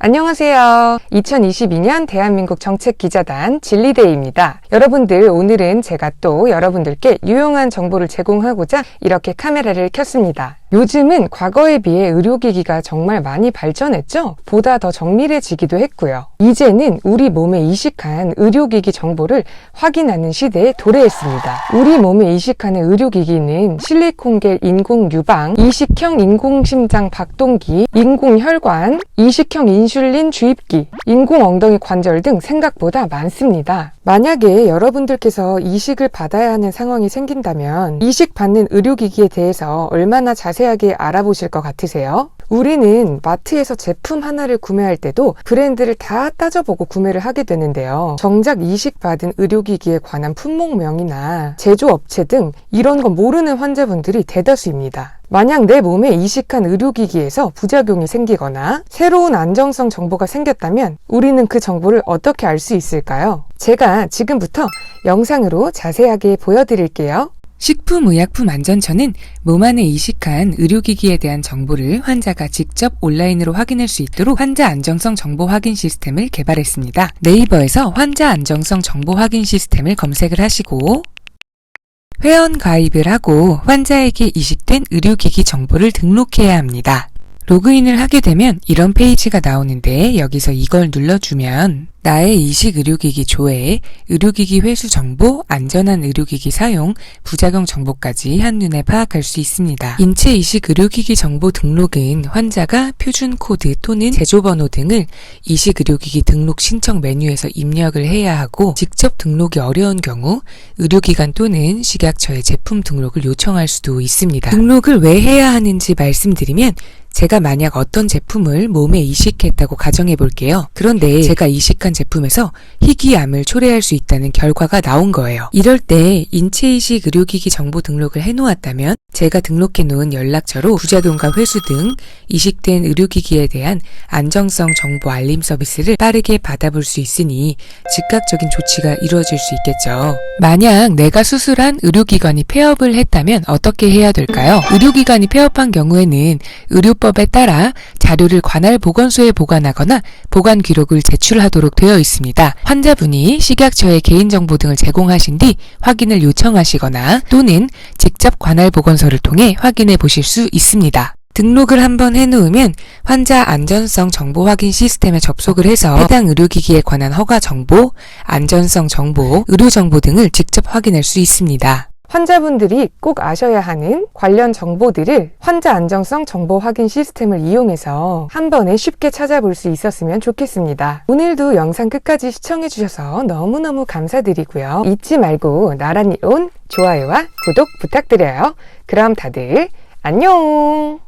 안녕하세요. 2022년 대한민국 정책기자단 진리대입니다. 여러분들, 오늘은 제가 또 여러분들께 유용한 정보를 제공하고자 이렇게 카메라를 켰습니다. 요즘은 과거에 비해 의료기기가 정말 많이 발전했죠? 보다 더 정밀해지기도 했고요. 이제는 우리 몸에 이식한 의료기기 정보를 확인하는 시대에 도래했습니다. 우리 몸에 이식하는 의료기기는 실리콘겔 인공 유방, 이식형 인공심장 박동기, 인공혈관, 이식형 인슐린 주입기, 인공 엉덩이 관절 등 생각보다 많습니다. 만약에 여러분들께서 이식을 받아야 하는 상황이 생긴다면 이식 받는 의료기기에 대해서 얼마나 자세하게 알아보실 것 같으세요? 우리는 마트에서 제품 하나를 구매할 때도 브랜드를 다 따져보고 구매를 하게 되는데요. 정작 이식받은 의료기기에 관한 품목명이나 제조업체 등 이런 거 모르는 환자분들이 대다수입니다. 만약 내 몸에 이식한 의료기기에서 부작용이 생기거나 새로운 안정성 정보가 생겼다면 우리는 그 정보를 어떻게 알 수 있을까요? 제가 지금부터 영상으로 자세하게 보여드릴게요. 식품의약품안전처는 몸 안에 이식한 의료기기에 대한 정보를 환자가 직접 온라인으로 확인할 수 있도록 환자 안정성 정보 확인 시스템을 개발했습니다. 네이버에서 환자 안정성 정보 확인 시스템을 검색을 하시고 회원 가입을 하고 환자에게 이식된 의료기기 정보를 등록해야 합니다. 로그인을 하게 되면 이런 페이지가 나오는데 여기서 이걸 눌러주면 나의 이식 의료기기 조회, 의료기기 회수 정보, 안전한 의료기기 사용, 부작용 정보까지 한눈에 파악할 수 있습니다. 인체 이식 의료기기 정보 등록은 환자가 표준 코드 또는 제조 번호 등을 이식 의료기기 등록 신청 메뉴에서 입력을 해야 하고 직접 등록이 어려운 경우 의료기관 또는 식약처에 제품 등록을 요청할 수도 있습니다. 등록을 왜 해야 하는지 말씀드리면 제가 만약 어떤 제품을 몸에 이식했다고 가정해 볼게요. 그런데 제가 이식한 제품에서 희귀암을 초래할 수 있다는 결과가 나온 거예요. 이럴 때 인체이식 의료기기 정보 등록을 해놓았다면 제가 등록해 놓은 연락처로 부작용과 회수 등 이식된 의료기기에 대한 안정성 정보 알림 서비스를 빠르게 받아볼 수 있으니 즉각적인 조치가 이루어질 수 있겠죠. 만약 내가 수술한 의료기관이 폐업을 했다면 어떻게 해야 될까요? 의료기관이 폐업한 경우에는 의료법에 따라 자료를 관할 보건소에 보관하거나 보관 기록을 제출하도록 되어 있습니다. 환자분이 식약처에 개인정보 등을 제공하신 뒤 확인을 요청하시거나 또는 직접 관할 보건소를 통해 확인해 보실 수 있습니다. 등록을 한번 해놓으면 환자 안전성 정보 확인 시스템에 접속을 해서 해당 의료기기에 관한 허가 정보, 안전성 정보, 의료 정보 등을 직접 확인할 수 있습니다. 환자분들이 꼭 아셔야 하는 관련 정보들을 환자 안정성 정보 확인 시스템을 이용해서 한 번에 쉽게 찾아볼 수 있었으면 좋겠습니다. 오늘도 영상 끝까지 시청해주셔서 너무너무 감사드리고요. 잊지 말고 나란히 온 좋아요와 구독 부탁드려요. 그럼 다들 안녕!